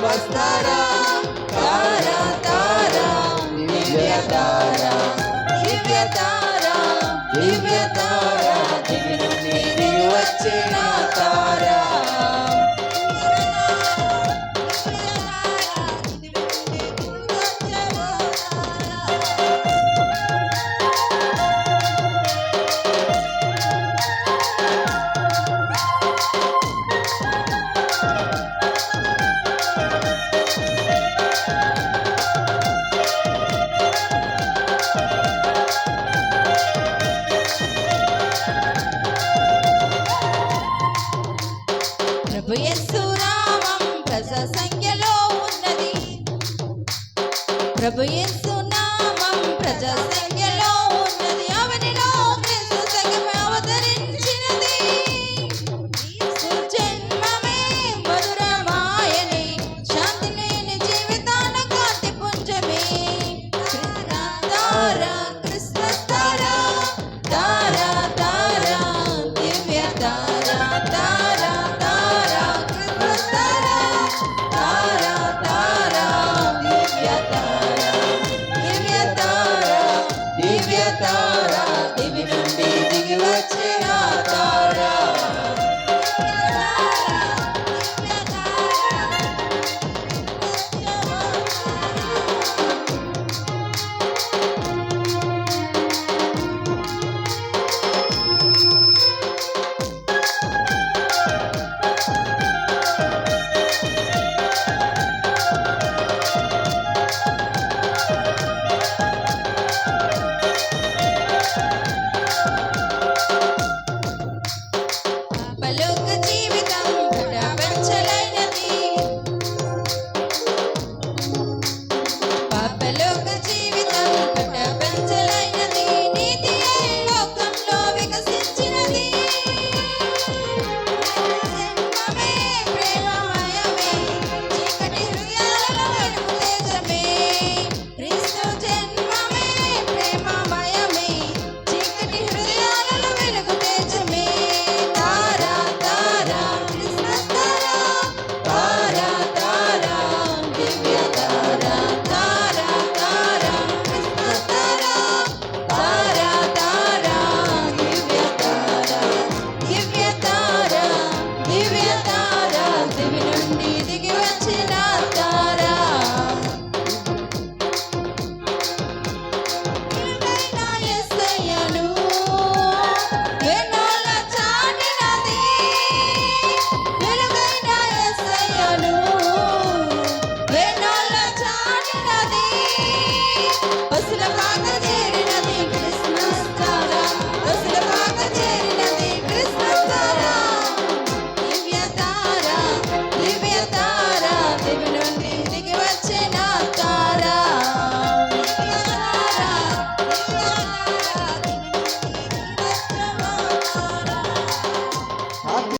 స్వస్థరా తారా తారా దివ్య తారా దివ్య తారా దివ్య తారా దివ్య వచ్చేనా प्रभु ये सुनाम प्रजा संग